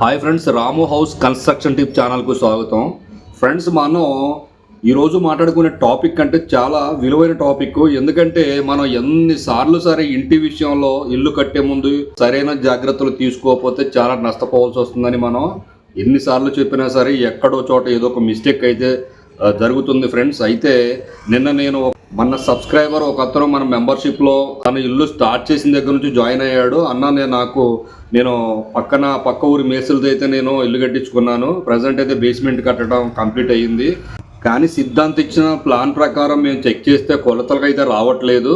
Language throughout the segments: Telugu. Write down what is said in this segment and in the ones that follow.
Hi friends Ramu house construction tip ఛానల్కు స్వాగతం. ఫ్రెండ్స్ మనం ఈరోజు మాట్లాడుకునే టాపిక్ అంటే చాలా విలువైన టాపిక్. ఎందుకంటే మనం ఎన్నిసార్లు సరే ఇంటి విషయంలో ఇల్లు కట్టే ముందు సరైన జాగ్రత్తలు తీసుకోకపోతే చాలా నష్టపోవాల్సి వస్తుందని మనం ఎన్నిసార్లు చెప్పినా సరే ఎక్కడో చోట ఏదో ఒక మిస్టేక్ అయితే జరుగుతుంది ఫ్రెండ్స్. అయితే నిన్న నేను మన సబ్స్క్రైబర్ ఒక అతను మన మెంబర్షిప్లో తన ఇల్లు స్టార్ట్ చేసిన దగ్గర నుంచి జాయిన్ అయ్యాడు. అన్న నేను నాకు నేను పక్కన పక్క ఊరి మేసులతో అయితే నేను ఇల్లు కట్టించుకున్నాను. ప్రజెంట్ అయితే బేస్మెంట్ కట్టడం కంప్లీట్ అయ్యింది. కానీ సిద్ధాంత్ ఇచ్చిన ప్లాన్ ప్రకారం మేము చెక్ చేస్తే కొలతలకు అయితే రావట్లేదు.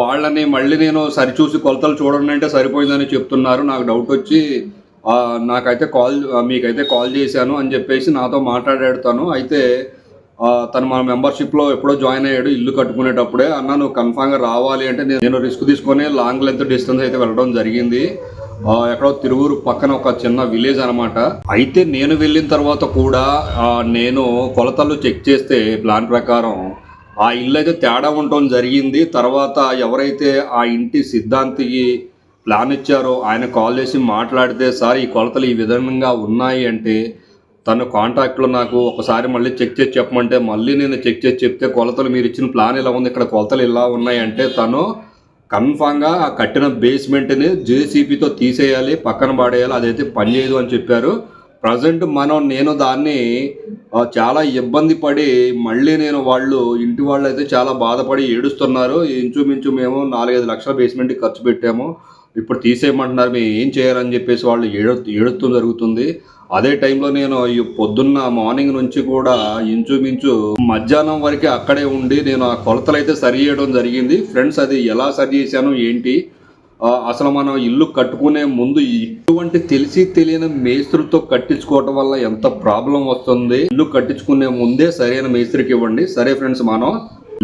వాళ్ళని మళ్ళీ నేను సరిచూసి కొలతలు చూడండి అంటే సరిపోయిందని చెప్తున్నారు. నాకు డౌట్ వచ్చి నాకైతే కాల్ మీకైతే కాల్ చేశాను అని చెప్పేసి నాతో మాట్లాడాడుతాను అయితే తను మన మెంబర్షిప్లో ఎప్పుడో జాయిన్ అయ్యాడు ఇల్లు కట్టుకునేటప్పుడే అన్న నువ్వు కన్ఫామ్గా రావాలి అంటే నేను- రిస్క్ తీసుకొని లాంగ్ లెంత్ డిస్టెన్స్ అయితే వెళ్ళడం జరిగింది. ఎక్కడో తిరువురు పక్కన ఒక చిన్న విలేజ్ అనమాట అయితే నేను వెళ్ళిన తర్వాత కూడా నేను కొలతలు చెక్ చేస్తే ప్లాన్ ప్రకారం ఆ ఇల్లు అయితే తేడా ఉండటం జరిగింది. తర్వాత ఎవరైతే ఆ ఇంటి సిద్ధాంతికి ప్లాన్ ఇచ్చారో ఆయన కాల్ చేసి మాట్లాడితే సార్ ఈ కొలతలు ఈ విధంగా ఉన్నాయి అంటే తన కాంటాక్ట్లో నాకు ఒకసారి మళ్ళీ చెక్ చేసి చెప్పమంటే మళ్ళీ నేను చెక్ చేసి చెప్తే కొలతలు మీరు ఇచ్చిన ప్లాన్ ఇలా ఉంది ఇక్కడ కొలతలు ఇలా ఉన్నాయి అంటే తను కన్ఫామ్గా ఆ కట్టిన బేస్మెంట్ని జేసీపీతో తీసేయాలి పక్కన పాడేయాలి అదైతే పనిచేయదు అని చెప్పారు. ప్రజెంట్ మనం నేను దాన్ని చాలా ఇబ్బంది పడి మళ్ళీ నేను వాళ్ళు ఇంటి వాళ్ళు అయితే చాలా బాధపడి ఏడుస్తున్నారు. ఇంచుమించు మేము నాలుగైదు లక్షల బేస్మెంట్కి ఖర్చు పెట్టాము. ఇప్పుడు తీసేయమంటున్నారు మేము ఏం చేయాలని చెప్పేసి వాళ్ళు ఏడు ఏడుస్తూ జరుగుతుంది. అదే టైంలో నేను ఈ పొద్దున్న మార్నింగ్ నుంచి కూడా ఇంచుమించు మధ్యాహ్నం వరకే అక్కడే ఉండి నేను ఆ కొలతలు అయితే సరి చేయడం జరిగింది. ఫ్రెండ్స్ అది ఎలా సరి చేశాను ఏంటి? అసలు మనం ఇల్లు కట్టుకునే ముందు ఇటువంటి తెలిసి తెలియని మేస్త్రితో కట్టించుకోవటం వల్ల ఎంత ప్రాబ్లం వస్తుంది? ఇల్లు కట్టించుకునే ముందే సరైన మేస్త్రికి ఇవ్వండి. సరే ఫ్రెండ్స్ మనం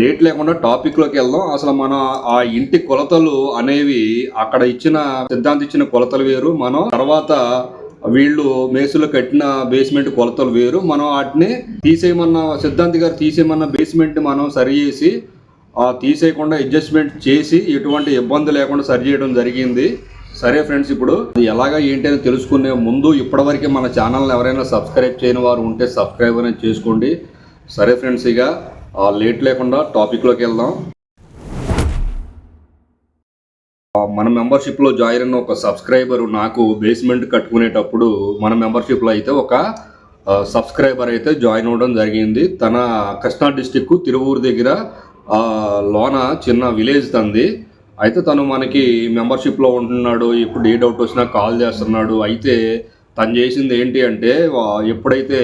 లేట్ లేకుండా టాపిక్లోకి వెళ్దాం. అసలు మన ఆ ఇంటి కొలతలు అనేవి అక్కడ ఇచ్చిన సిద్ధాంత్ ఇచ్చిన కొలతలు వేరు. మనం తర్వాత వీళ్ళు మేసులు కట్టిన బేస్మెంట్ కొలతలు వేరు. మనం వాటిని తీసేయమన్న సిద్ధాంతి గారు తీసేయమన్న బేస్మెంట్ మనం సరి చేసి ఆ తీసేయకుండా అడ్జస్ట్మెంట్ చేసి ఎటువంటి ఇబ్బంది లేకుండా సరి చేయడం జరిగింది. సరే ఫ్రెండ్స్ ఇప్పుడు ఎలాగ ఎలాగా ఏంటి అని తెలుసుకునే ముందు ఇప్పటివరకు మన ఛానల్ని ఎవరైనా సబ్స్క్రైబ్ చేయని వారు ఉంటే సబ్స్క్రైబ్ అనేది చేసుకోండి. సరే ఫ్రెండ్స్ ఇక లేట్ లేకుండా టాపిక్లోకి వెళ్దాం. మన మెంబర్షిప్లో జాయిన్ అయిన ఒక సబ్స్క్రైబర్ నాకు బేస్మెంట్ కట్టుకునేటప్పుడు మన మెంబర్షిప్లో అయితే ఒక సబ్స్క్రైబర్ అయితే జాయిన్ అవ్వడం జరిగింది. తన కృష్ణా డిస్టిక్ తిరువూరు దగ్గర లోన చిన్న విలేజ్ తంది. అయితే తను మనకి మెంబర్షిప్లో ఉంటున్నాడు ఇప్పుడు ఏ డౌట్ వచ్చినా కాల్ చేస్తున్నాడు. అయితే తను చేసింది ఏంటి అంటే ఎప్పుడైతే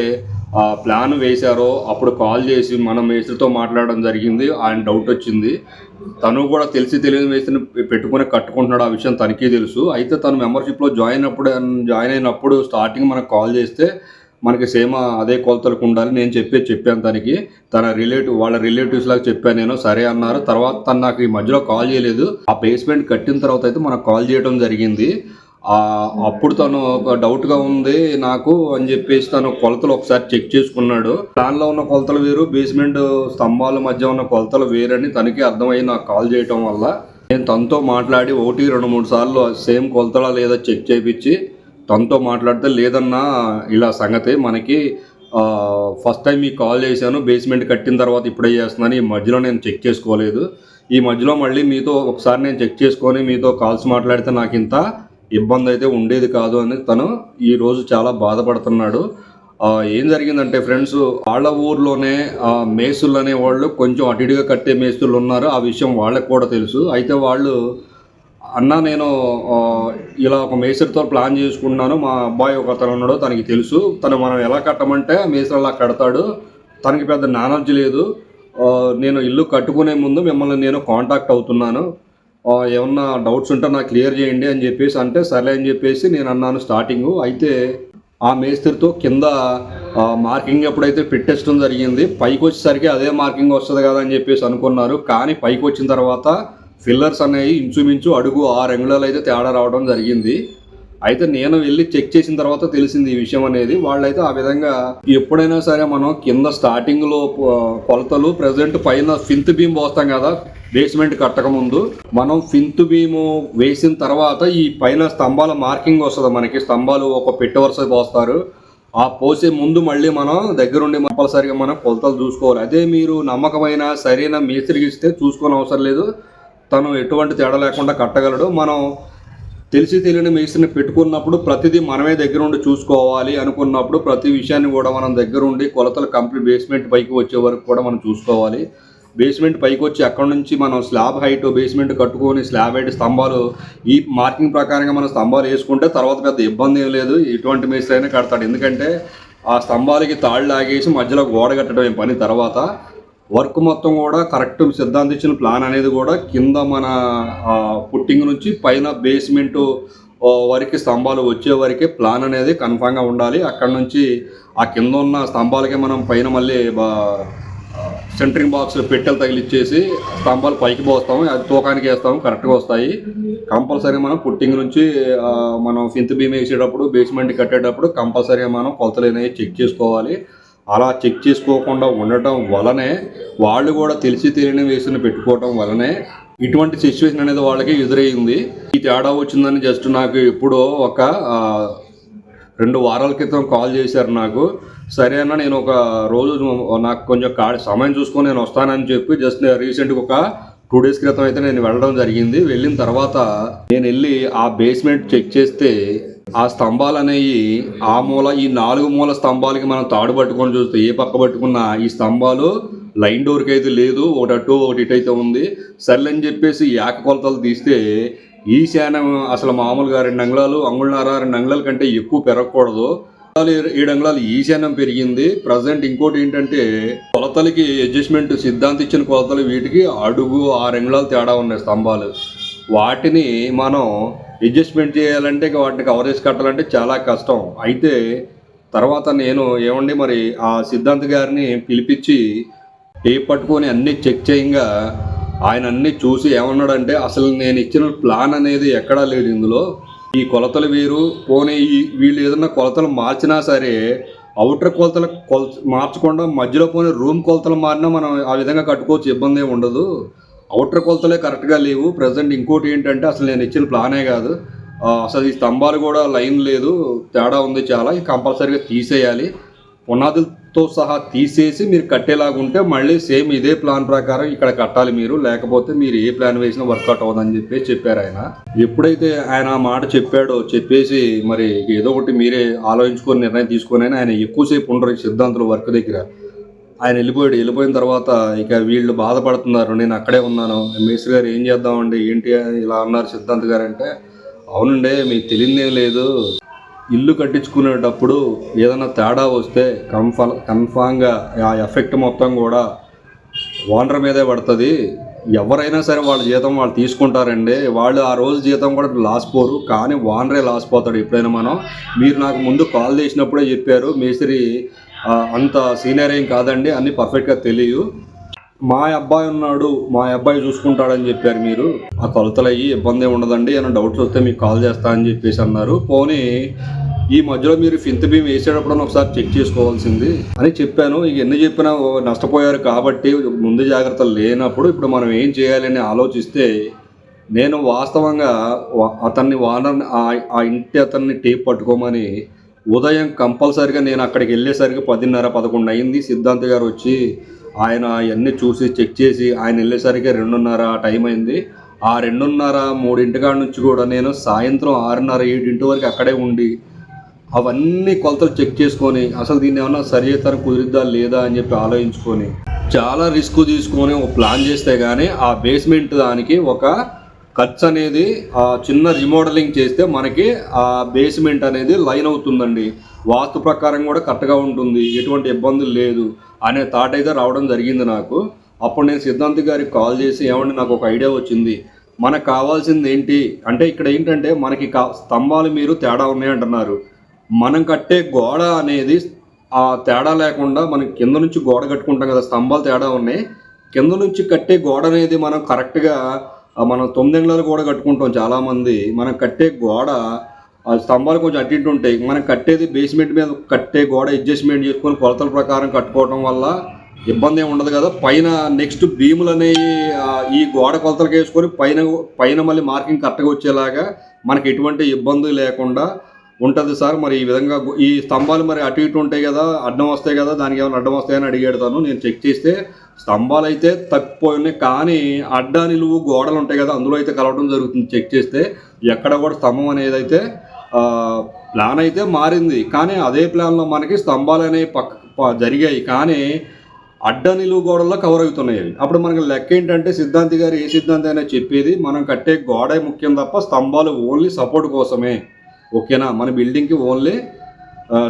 ప్లాన్ వేశారో అప్పుడు కాల్ చేసి మనం మేస్త్రితో మాట్లాడడం జరిగింది. ఆయన డౌట్ వచ్చింది. తను కూడా తెలిసి తెలియని మేస్త్రిని పెట్టుకుని కట్టుకుంటున్నాడు. ఆ విషయం తనకే తెలుసు. అయితే తను మెంబర్షిప్లో జాయిన్ అప్పుడు జాయిన్ అయినప్పుడు స్టార్టింగ్ మనకు కాల్ చేస్తే మనకి సేమ్ అదే కొలతలకు ఉండాలి. నేను చెప్పే చెప్పాను తనకి. తన రిలేటివ్ వాళ్ళ రిలేటివ్స్ లాగా చెప్పాను నేను. సరే అన్నారు. తర్వాత తను నాకు ఈ మధ్యలో కాల్ చేయలేదు. ఆ బేస్మెంట్ కట్టిన తర్వాత అయితే మనకు కాల్ చేయడం జరిగింది. అప్పుడు తను ఒక డౌట్గా ఉంది నాకు అని చెప్పేసి తను కొలతలు ఒకసారి చెక్ చేసుకున్నాడు. ప్లాన్లో ఉన్న కొలతలు వేరు బేస్మెంట్ స్తంభాల మధ్య ఉన్న కొలతలు వేరని తనకి అర్థమై నాకు కాల్ చేయటం వల్ల నేను తనతో మాట్లాడి ఒకటి రెండు మూడు సార్లు సేమ్ కొలతలా లేదా చెక్ చేయించి తనతో మాట్లాడితే లేదన్నా ఇలా సంగతి మనకి ఫస్ట్ టైం మీకు కాల్ చేశాను బేస్మెంట్ కట్టిన తర్వాత ఇప్పుడే చేస్తున్నాను ఈ మధ్యలో నేను చెక్ చేసుకోలేదు. ఈ మధ్యలో మళ్ళీ మీతో ఒకసారి నేను చెక్ చేసుకొని మీతో కాల్స్ మాట్లాడితే నాకు ఇంత ఇబ్బంది అయితే ఉండేది కాదు అని తను ఈరోజు చాలా బాధపడుతున్నాడు. ఏం జరిగిందంటే ఫ్రెండ్స్ వాళ్ళ ఊర్లోనే మేస్తులు అనే వాళ్ళు కొంచెం అటు ఇటుగా కట్టే మేస్తులు ఉన్నారు. ఆ విషయం వాళ్ళకి కూడా తెలుసు. అయితే వాళ్ళు అన్న నేను ఇలా ఒక మేస్త్రితో ప్లాన్ చేసుకున్నాను మా అబ్బాయి ఒక అతను ఉన్నాడు తనకి తెలుసు. తను మనం ఎలా కట్టమంటే మేస్త్రి అలా కడతాడు. తనకి పెద్ద నాలెడ్జ్ లేదు. నేను ఇల్లు కట్టుకునే ముందు మిమ్మల్ని నేను కాంటాక్ట్ అవుతున్నాను. ఏమన్నా డౌట్స్ ఉంటే నాకు క్లియర్ చేయండి అని చెప్పేసి అంటే సరే అని చెప్పేసి నేను అన్నాను స్టార్టింగ్. అయితే ఆ మేస్త్రితో కింద మార్కింగ్ ఎప్పుడైతే పెట్టేయడం జరిగింది పైకి వచ్చేసరికి అదే మార్కింగ్ వస్తుంది కదా అని చెప్పేసి అనుకున్నారు. కానీ పైకి వచ్చిన తర్వాత ఫిల్లర్స్ అనేవి ఇంచుమించు అడుగు ఆ రెంగులలో అయితే తేడా రావడం జరిగింది. అయితే నేను వెళ్ళి చెక్ చేసిన తర్వాత తెలిసింది ఈ విషయం అనేది. వాళ్ళైతే ఆ విధంగా ఎప్పుడైనా సరే మనం కింద స్టార్టింగ్లో కొలతలు ప్రజెంట్ పైన ఫింత్ బీమ్ పోస్తాం కదా బేస్మెంట్ కట్టకముందు మనం ఫింత్ బీము వేసిన తర్వాత ఈ పైన స్తంభాల మార్కింగ్ వస్తుంది మనకి. స్తంభాలు ఒక పెట్టె వరుస పోస్తారు. ఆ పోసే ముందు మళ్ళీ మనం దగ్గరుండి కంపల్సరిగా మనం కొలతలు చూసుకోవాలి. అదే మీరు నమ్మకమైన సరైన మేస్త్రికి ఇస్తే చూసుకోని అవసరం లేదు. తను ఎటువంటి తేడా లేకుండా కట్టగలడు. మనం తెలిసి తెలియని మేస్త్రిని పెట్టుకున్నప్పుడు ప్రతిదీ మనమే దగ్గరుండి చూసుకోవాలి అనుకున్నప్పుడు ప్రతి విషయాన్ని కూడా మనం దగ్గరుండి కొలతలు కంప్లీట్ బేస్మెంట్ పైకి వచ్చే వరకు కూడా మనం చూసుకోవాలి. బేస్మెంట్ పైకి వచ్చి అక్కడ నుంచి మనం స్లాబ్ హైట్ బేస్మెంట్ కట్టుకొని స్లాబ్ హైట్ స్తంభాలు ఈ మార్కింగ్ ప్రకారంగా మనం స్తంభాలు వేసుకుంటే తర్వాత పెద్ద ఇబ్బంది ఏం లేదు. ఎటువంటి మేస్త్రి అయినా కడతాడు. ఎందుకంటే ఆ స్తంభాలకి తాళ్ళు లాగేసి మధ్యలో గోడ కట్టడం పని తర్వాత. వర్క్ మొత్తం కూడా కరెక్ట్ సిద్ధాంతించిన ఇచ్చిన ప్లాన్ అనేది కూడా కింద మన పుట్టింగ్ నుంచి పైన బేస్మెంట్ వరకు స్తంభాలు వచ్చే వరకే ప్లాన్ అనేది కన్ఫామ్గా ఉండాలి. అక్కడ నుంచి ఆ కింద ఉన్న స్తంభాలకే మనం పైన మళ్ళీ బా- సెంటరింగ్ బాక్స్ పెట్టెలు తగిలిచ్చేసి స్తంభాలు పైకి పోస్తాము అది తూకానికి వేస్తాము కరెక్ట్గా వస్తాయి. కంపల్సరీ మనం పుట్టింగ్ నుంచి మనం ఫింత్ బీమ్ వేసేటప్పుడు బేస్మెంట్ కట్టేటప్పుడు కంపల్సరీగా మనం కొలతలు అనేవి చెక్ చేసుకోవాలి. అలా చెక్ చేసుకోకుండా ఉండటం వలనే వాళ్ళు కూడా తెలిసి తెలియని వేసిన పెట్టుకోవటం వలనే ఇటువంటి సిచ్యువేషన్ అనేది వాళ్ళకి ఎదురయ్యింది. ఈ తేడా వచ్చిందని జస్ట్ నాకు ఎప్పుడో ఒక రెండు వారాల క్రితం కాల్ చేశారు నాకు. సరే అన్న నేను ఒక రోజు నాకు కొంచెం కా సమయం చూసుకొని నేను వస్తానని చెప్పి జస్ట్ రీసెంట్గా ఒక టూ డేస్ క్రితం అయితే నేను వెళ్ళడం జరిగింది. వెళ్ళిన తర్వాత నేను వెళ్ళి ఆ బేస్మెంట్ చెక్ చేస్తే ఆ స్తంభాలు అనేవి ఆ మూల ఈ నాలుగు మూల స్తంభాలకి మనం తాడు పట్టుకొని చూస్తే ఏ పక్క పట్టుకున్నా ఈ స్తంభాలు లైన్ డోర్కి అయితే లేదు ఒకటి అటు ఒకటి ఇటు అయితే ఉంది. సర్లే అని చెప్పేసి యాక కొలతలు తీస్తే ఈ శానం అసలు మామూలుగా రెండు అంగుళాలు అంగుళన్నర రెండు అంగుళాల కంటే ఎక్కువ పెరగకూడదు. ఏడు అంగుళాలు ఈశాన్యం పెరిగింది. ప్రజెంట్ ఇంకోటి ఏంటంటే కొలతలకి అడ్జస్ట్మెంట్ సిద్ధాంతి ఇచ్చిన కొలతలు వీటికి అడుగు ఆరు అంగుళాలు తేడా ఉన్నాయి స్తంభాలు. వాటిని మనం అడ్జస్ట్మెంట్ చేయాలంటే వాటిని కవరేజ్ కట్టాలంటే చాలా కష్టం. అయితే తర్వాత నేను ఏమండి మరి ఆ సిద్ధాంత్ గారిని పిలిపించి టేప్ పట్టుకొని అన్నీ చెక్ చేయంగా ఆయన అన్నీ చూసి ఏమన్నాడంటే అసలు నేను ఇచ్చిన ప్లాన్ అనేది ఎక్కడా లేదు ఇందులో. ఈ కొలతలు వేరు పోనీ ఈ వీళ్ళు ఏదన్నా కొలతలు మార్చినా సరే అవుటర్ కొలతలు కొల మార్చకుండా మధ్యలో పోనీ రూమ్ కొలతలు మారినా మనం ఆ విధంగా కట్టుకోవచ్చు ఇబ్బంది ఏమి ఉండదు. అవుటర్ కొలతలే కరెక్ట్గా లేవు. ప్రజెంట్ ఇంకోటి ఏంటంటే అసలు నేను ఇచ్చిన ప్లానే కాదు. అసలు ఈ స్తంభాలు కూడా లైన్ లేదు. తేడా ఉంది చాలా. ఇది కంపల్సరీగా తీసేయాలి. పునాదులు తో సహా తీసేసి మీరు కట్టేలాగా ఉంటే మళ్ళీ సేమ్ ఇదే ప్లాన్ ప్రకారం ఇక్కడ కట్టాలి మీరు. లేకపోతే మీరు ఏ ప్లాన్ వేసినా వర్కౌట్ అవ్వదని చెప్పి చెప్పారు ఆయన. ఎప్పుడైతే ఆయన ఆ మాట చెప్పాడో చెప్పేసి మరి ఏదో ఒకటి మీరే ఆలోచించుకొని నిర్ణయం తీసుకొని ఆయన ఎక్కువసేపు ఉండరు ఈ సిద్ధాంతుల వర్క్ దగ్గర. ఆయన వెళ్ళిపోయాడు. వెళ్ళిపోయిన తర్వాత ఇక వీళ్ళు బాధపడుతున్నారు. నేను అక్కడే ఉన్నాను. మేస్త్రి గారు ఏం చేద్దామండి? ఏంటి అని ఇలా అన్నారు సిద్ధాంత్ గారు అంటే అవునండి మీకు తెలియదేం లేదు. ఇల్లు కట్టించుకునేటప్పుడు ఏదైనా తేడా వస్తే కన్ఫా కన్ఫామ్గా ఆ ఎఫెక్ట్ మొత్తం కూడా ఓనర్ మీదే పడుతుంది. ఎవరైనా సరే వాళ్ళ జీతం వాళ్ళు తీసుకుంటారండి. వాళ్ళు ఆ రోజు జీతం కూడా లాస్ పోరు కానీ ఓనరే లాస్ పోతాడు ఎప్పుడైనా మనం. మీరు నాకు ముందు కాల్ చేసినప్పుడే చెప్పారు. మేస్త్రి అంత సీనియర్ ఏం కాదండి. అన్నీ పర్ఫెక్ట్గా తెలియదు. మా అబ్బాయి ఉన్నాడు మా అబ్బాయి చూసుకుంటాడని చెప్పారు మీరు. ఆ కొలతలు అయ్యి ఇబ్బంది ఉండదండి ఏమైనా డౌట్స్ వస్తే మీకు కాల్ చేస్తా అని చెప్పేసి అన్నారు. పోనీ ఈ మధ్యలో మీరు ఫింత్ బీమ్ వేసేటప్పుడు ఒకసారి చెక్ చేసుకోవాల్సింది అని చెప్పాను. ఇక ఎన్ని చెప్పినా నష్టపోయారు కాబట్టి ముందు జాగ్రత్తలు లేనప్పుడు ఇప్పుడు మనం ఏం చేయాలని ఆలోచిస్తే నేను వాస్తవంగా అతన్ని వానర్ ఆ ఇంటి అతన్ని టేప్ పట్టుకోమని ఉదయం కంపల్సరిగా నేను అక్కడికి వెళ్ళేసరికి పదిన్నర పదకొండు అయింది. సిద్ధాంత్ గారు వచ్చి ఆయన అవన్నీ చూసి చెక్ చేసి ఆయన వెళ్ళేసరికి రెండున్నర ఆ టైం అయింది. ఆ రెండున్నర మూడింటి కాడ నుంచి కూడా నేను సాయంత్రం ఆరున్నర ఏడింటి వరకు అక్కడే ఉండి అవన్నీ కొలతలు చెక్ చేసుకొని అసలు దీన్ని ఏమన్నా సరి తరం కుదిరిద్దా లేదా అని చెప్పి ఆలోచించుకొని చాలా రిస్క్ తీసుకొని ఒక ప్లాన్ చేస్తే కానీ ఆ బేస్మెంట్ దానికి ఒక ఖర్చు అనేది ఆ చిన్న రిమోడలింగ్ చేస్తే మనకి ఆ బేస్మెంట్ అనేది లైన్ అవుతుందండి. వాస్తు ప్రకారం కూడా కరెక్ట్గా ఉంటుంది. ఎటువంటి ఇబ్బందులు లేదు. అనే థాట్ అయితే రావడం జరిగింది నాకు. అప్పుడు నేను సిద్ధాంత్ గారికి కాల్ చేసి ఏమంటే నాకు ఒక ఐడియా వచ్చింది. మనకు కావాల్సింది ఏంటి? అంటే ఇక్కడ ఏంటంటే మనకి కా స్తంభాలు మీరు తేడా ఉన్నాయంటున్నారు. మనం కట్టే గోడ అనేది ఆ తేడా లేకుండా మనం కింద నుంచి గోడ కట్టుకుంటాం కదా స్తంభాలు తేడా ఉన్నాయి. కింద నుంచి కట్టే గోడ అనేది మనం కరెక్ట్గా మనం తొమ్మిదిలు కూడా కట్టుకుంటాం చాలామంది. మనం కట్టే గోడ ఆ స్తంభాలు కొంచెం అటు ఇటు ఉంటాయి. మనం కట్టేది బేస్మెంట్ మీద కట్టే గోడ అడ్జస్ట్మెంట్ చేసుకొని కొలతల ప్రకారం కట్టుకోవడం వల్ల ఇబ్బంది ఏమి ఉండదు కదా. పైన నెక్స్ట్ భీములు అనేవి ఈ గోడ కొలతలకు వేసుకొని పైన పైన మళ్ళీ మార్కింగ్ కరెక్ట్గా వచ్చేలాగా మనకి ఎటువంటి ఇబ్బంది లేకుండా ఉంటుంది సార్. మరి ఈ విధంగా ఈ స్తంభాలు మరి అటు ఇటు ఉంటాయి కదా అడ్డం వస్తాయి కదా దానికి ఏమైనా అడ్డం వస్తాయని అడిగేడతాను. నేను చెక్ చేస్తే స్తంభాలు అయితే తప్పిపోయి ఉన్నాయి. కానీ అడ్డా నిలువు గోడలు ఉంటాయి కదా అందులో అయితే కలవడం జరుగుతుంది. చెక్ చేస్తే ఎక్కడ కూడా స్తంభం అనేది అయితే ప్లాన్ అయితే మారింది. కానీ అదే ప్లాన్లో మనకి స్తంభాలు అనేవి పక్క జరిగాయి. కానీ అడ్డ నిలువు గోడల్లో కవర్ అవుతున్నాయి అప్పుడు మనకి లెక్క ఏంటంటే సిద్ధాంతి గారు ఏ సిద్ధాంతి అయినా చెప్పేది మనం కట్టే గోడే ముఖ్యం తప్ప స్తంభాలు ఓన్లీ సపోర్ట్ కోసమే. ఓకేనా? మన బిల్డింగ్కి ఓన్లీ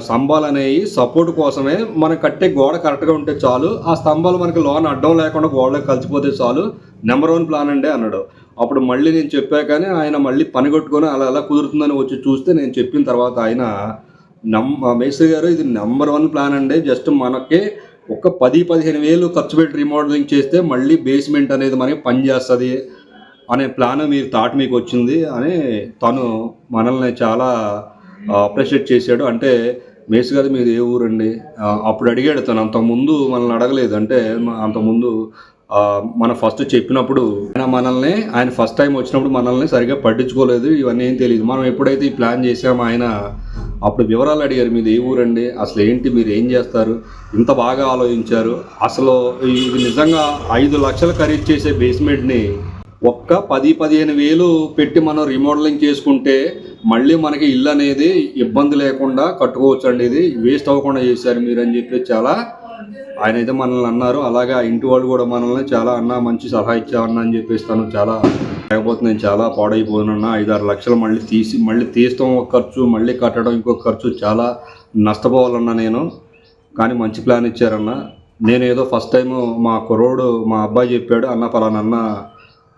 స్తంభాలు అనేవి సపోర్ట్ కోసమే మనం కట్టే గోడ కరెక్ట్గా ఉంటే చాలు. ఆ స్తంభాలు మనకి లోన్ అడ్డం లేకుండా గోడలోకి కలిసిపోతే చాలు. నెంబర్ వన్ ప్లాన్ అండి అన్నాడు. అప్పుడు మళ్ళీ నేను చెప్పా కానీ ఆయన మళ్ళీ పని కొట్టుకొని అలా ఎలా కుదురుతుందని వచ్చి చూస్తే నేను చెప్పిన తర్వాత ఆయన నమ్ మేస్త్రి గారు ఇది నెంబర్ వన్ ప్లాన్ అండి. జస్ట్ మనకి ఒక పది పదిహేను వేలు ఖర్చు పెట్టి రీమోడలింగ్ చేస్తే మళ్ళీ బేస్మెంట్ అనేది మనకి పనిచేస్తుంది అనే ప్లాన్ మీరు థాట్ మీకు వచ్చింది అని తను మనల్ని చాలా అప్రిషియేట్ చేశాడు. అంటే మేస్ గారు మీది ఏ ఊరండి? అప్పుడు అడిగాడు తను. అంతకుముందు మనల్ని అడగలేదు. అంటే అంతకుముందు మన ఫస్ట్ చెప్పినప్పుడు ఆయన మనల్ని ఆయన ఫస్ట్ టైం వచ్చినప్పుడు మనల్ని సరిగ్గా పట్టించుకోలేదు. ఇవన్నీ ఏం తెలియదు మనం ఎప్పుడైతే ఈ ప్లాన్ చేసామో ఆయన అప్పుడు వివరాలు అడిగారు. మీది ఏ ఊరండి? అసలు ఏంటి? మీరు ఏం చేస్తారు? ఇంత బాగా ఆలోచించారు. అసలు ఇది నిజంగా ఐదు లక్షలు ఖరీదు చేసే బేస్మెంట్ని ఒక్క పది పదిహేను వేలు పెట్టి మనం రీమోడలింగ్ చేసుకుంటే మళ్ళీ మనకి ఇల్లు అనేది ఇబ్బంది లేకుండా కట్టుకోవచ్చు అండి ఇది. వేస్ట్ అవ్వకుండా చేశారు మీరు అని చెప్పి చాలా ఆయన అయితే మనల్ని అన్నారు. అలాగే ఆ ఇంటి వాళ్ళు కూడా మనల్ని చాలా అన్న మంచి సలహా ఇచ్చావన్న అని చెప్పేసి తను చాలా లేకపోతే నేను చాలా పాడైపోయినన్నా. ఐదారు లక్షలు మళ్ళీ తీసి మళ్ళీ తీస్తాం ఒక ఖర్చు మళ్ళీ కట్టడం ఇంకొక ఖర్చు. చాలా నష్టపోవాలన్నా నేను. కానీ మంచి ప్లాన్ ఇచ్చారన్న. నేను ఏదో ఫస్ట్ టైం మా కుర్రోడు మా అబ్బాయి చెప్పాడు అన్న పలానా అన్న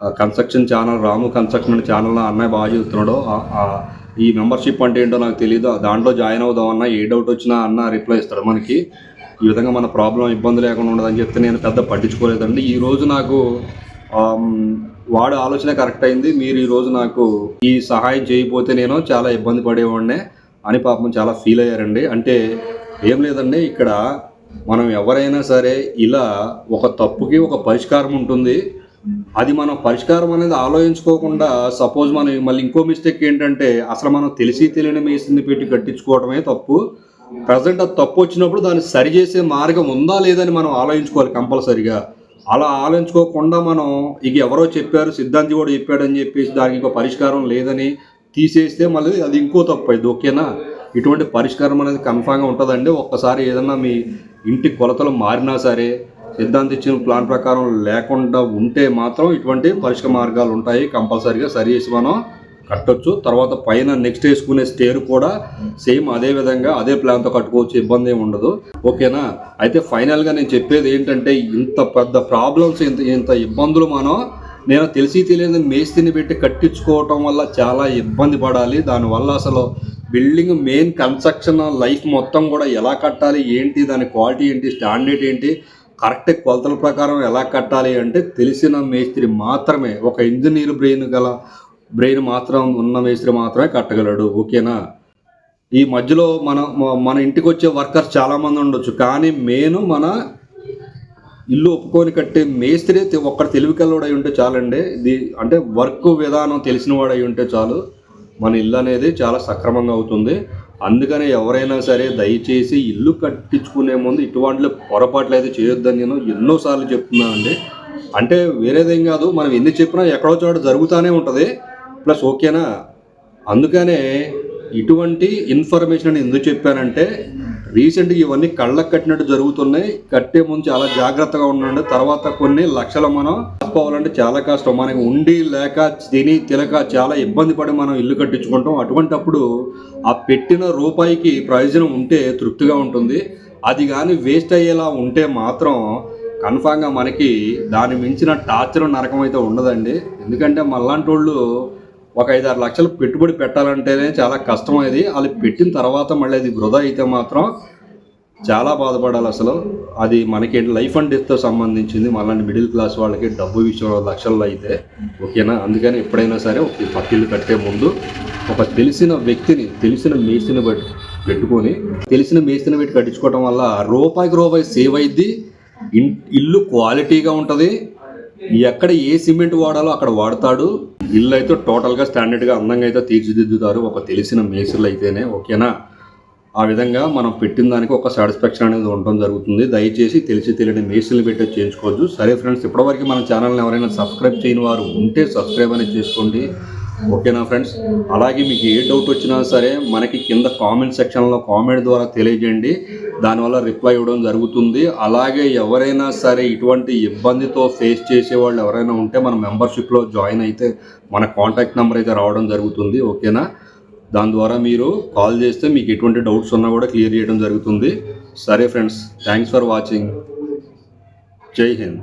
construction channel Ramu construction channel అన్నయ్య బాగా చూస్తున్నాడు. ఈ మెంబర్షిప్ అంటే ఏంటో నాకు తెలియదు దాంట్లో జాయిన్ అవుదాం అన్న ఏ డౌట్ వచ్చినా అన్న రిప్లై ఇస్తాడు మనకి. ఈ విధంగా మన ప్రాబ్లం ఇబ్బంది లేకుండా ఉండదని చెప్తే నేను పెద్ద పట్టించుకోలేదండి. ఈ రోజు నాకు వాడు ఆలోచన కరెక్ట్ అయింది. మీరు ఈరోజు నాకు ఈ సహాయం చేయకపోతే నేను చాలా ఇబ్బంది పడేవాడినే అని పాపం చాలా ఫీల్ అయ్యారండి. అంటే ఏం లేదండి ఇక్కడ మనం ఎవరైనా సరే ఇలా ఒక తప్పుకి ఒక పరిష్కారం ఉంటుంది. అది మనం పరిష్కారం అనేది ఆలోచించుకోకుండా సపోజ్ మనం మళ్ళీ ఇంకో మిస్టేక్ ఏంటంటే అసలు మనం తెలిసి తెలియని మేసింది పెట్టి కట్టించుకోవడమే తప్పు. ప్రజెంట్ అది తప్పు వచ్చినప్పుడు దాన్ని సరిచేసే మార్గం ఉందా లేదని మనం ఆలోచించుకోవాలి కంపల్సరిగా. అలా ఆలోచించుకోకుండా మనం ఇక ఎవరో చెప్పారు సిద్ధాంతి కూడా చెప్పాడని చెప్పేసి దానికి ఇంకో పరిష్కారం లేదని తీసేస్తే మళ్ళీ అది ఇంకో తప్పు అయింది. ఓకేనా? ఇటువంటి పరిష్కారం అనేది కన్ఫామ్గా ఉంటుందండి. ఒక్కసారి ఏదన్నా మీ ఇంటి కొలతలు మారినా సరే సిద్ధాంతి ఇచ్చిన ప్లాన్ ప్రకారం లేకుండా ఉంటే మాత్రం ఇటువంటి పరిష్క మార్గాలు ఉంటాయి. కంపల్సరీగా సరి చేసి మనం కట్టొచ్చు. తర్వాత పైన నెక్స్ట్ వేసుకునే స్టేర్ కూడా సేమ్ అదే విధంగా అదే ప్లాన్తో కట్టుకోవచ్చు. ఇబ్బంది ఏమి ఉండదు. ఓకేనా అయితే ఫైనల్గా నేను చెప్పేది ఏంటంటే ఇంత పెద్ద ప్రాబ్లమ్స్ ఇంత ఇంత ఇబ్బందులు మనం నేను తెలిసి తెలియని మేస్త్రిని పెట్టి కట్టించుకోవటం వల్ల చాలా ఇబ్బంది పడాలి. దానివల్ల అసలు బిల్డింగ్ మెయిన్ కన్స్ట్రక్షన్ లైఫ్ మొత్తం కూడా ఎలా కట్టాలి? ఏంటి? దాని క్వాలిటీ ఏంటి? స్టాండర్డ్ ఏంటి? కరెక్ట్ కొలతల ప్రకారం ఎలా కట్టాలి అంటే తెలిసిన మేస్త్రి మాత్రమే ఒక ఇంజనీర్ బ్రెయిన్ గల బ్రెయిన్ మాత్రం ఉన్న మేస్త్రి మాత్రమే కట్టగలడు ఓకేనా? ఈ మధ్యలో మన మన ఇంటికి వచ్చే వర్కర్స్ చాలామంది ఉండొచ్చు కానీ మెయిన్ మన ఇల్లు ఒప్పుకొని కట్టే మేస్త్రి ఒక్కడ తెలివి కలవాడు అయి ఉంటే చాలండి. ఇది అంటే వర్క్ విధానం తెలిసిన వాడు అయి ఉంటే చాలు. మన ఇల్లు అనేది చాలా సక్రమంగా అవుతుంది. అందుకనే ఎవరైనా సరే దయచేసి ఇల్లు కట్టించుకునే ముందు ఇటువంటి పొరపాట్లు అయితే చేయొద్దని నేను ఎన్నోసార్లు చెప్తున్నానండి అంటే వేరేదేం కాదు మనం ఎన్ని చెప్పినా ఎక్కడో చోట జరుగుతూనే ఉంటుంది. ప్లస్ ఓకేనా? అందుకనే ఇటువంటి ఇన్ఫర్మేషన్ ఎందుకు చెప్పానంటే రీసెంట్గా ఇవన్నీ కళ్ళకు కట్టినట్టు జరుగుతున్నాయి. కట్టే ముందు చాలా జాగ్రత్తగా ఉండండి. తర్వాత కొన్ని లక్షలు మనం కాసుకోవాలంటే చాలా కష్టం. మనకి ఉండి లేక తిని తినక చాలా ఇబ్బంది పడి మనం ఇల్లు కట్టించుకుంటాం. అటువంటప్పుడు ఆ పెట్టిన రూపాయికి ప్రయోజనం ఉంటే తృప్తిగా ఉంటుంది. అది కానీ వేస్ట్ అయ్యేలా ఉంటే మాత్రం కన్ఫామ్గా మనకి దాని మించిన టార్చర్ నరకం అయితే ఉండదండి. ఎందుకంటే మళ్ళాంటి వాళ్ళు ఒక ఐదు ఆరు లక్షలు పెట్టుబడి పెట్టాలంటేనే చాలా కష్టం అది వాళ్ళు పెట్టిన తర్వాత మళ్ళీ అది వృధా అయితే మాత్రం చాలా బాధపడాలి అసలు. అది మనకి లైఫ్ అండ్ డెత్తో సంబంధించింది. మళ్ళీ మిడిల్ క్లాస్ వాళ్ళకి డబ్బు విషయంలో లక్షల్లో అయితే ఓకేనా? అందుకని ఎప్పుడైనా సరే ఒక పక్కిల్లు కట్టే ముందు ఒక తెలిసిన వ్యక్తిని తెలిసిన మేస్త్రిని బట్టి పెట్టుకొని తెలిసిన మేస్త్రిని పెట్టి కట్టించుకోవడం వల్ల రూపాయికి రూపాయి సేవ్ అయింది ఇల్లు క్వాలిటీగా ఉంటుంది. ఎక్కడ ఏ సిమెంట్ వాడాలో అక్కడ వాడతాడు. ఇల్లు అయితే టోటల్గా స్టాండర్డ్గా అందంగా అయితే తీర్చిదిద్దుతారు. ఒక తెలిసిన మేసులు అయితేనే ఓకేనా? ఆ విధంగా మనం పెట్టిన దానికి ఒక సాటిస్ఫాక్షన్ అనేది ఉండడం జరుగుతుంది. దయచేసి తెలిసి తెలియని మేసులు పెట్టి చేయించుకోవచ్చు సరే ఫ్రెండ్స్ ఇప్పటివరకు మన ఛానల్ని ఎవరైనా సబ్స్క్రైబ్ చేయని వారు ఉంటే సబ్స్క్రైబ్ అనేది చేసుకోండి. ఓకేనా ఫ్రెండ్స్? అలాగే మీకు ఏ డౌట్ వచ్చినా సరే మనకి కింద కామెంట్ సెక్షన్లో కామెంట్ ద్వారా తెలియజేయండి. దానివల్ల రిప్లై ఇవ్వడం జరుగుతుంది. అలాగే ఎవరైనా సరే ఇటువంటి ఇబ్బందితో ఫేస్ చేసే వాళ్ళు ఎవరైనా ఉంటే మన మెంబర్షిప్లో జాయిన్ అయితే మన కాంటాక్ట్ నెంబర్ అయితే రావడం జరుగుతుంది. ఓకేనా? దాని ద్వారా మీరు కాల్ చేస్తే మీకు ఎటువంటి డౌట్స్ ఉన్నా కూడా క్లియర్ చేయడం జరుగుతుంది. సరే ఫ్రెండ్స్ థ్యాంక్స్ ఫర్ వాచింగ్. జై హింద్.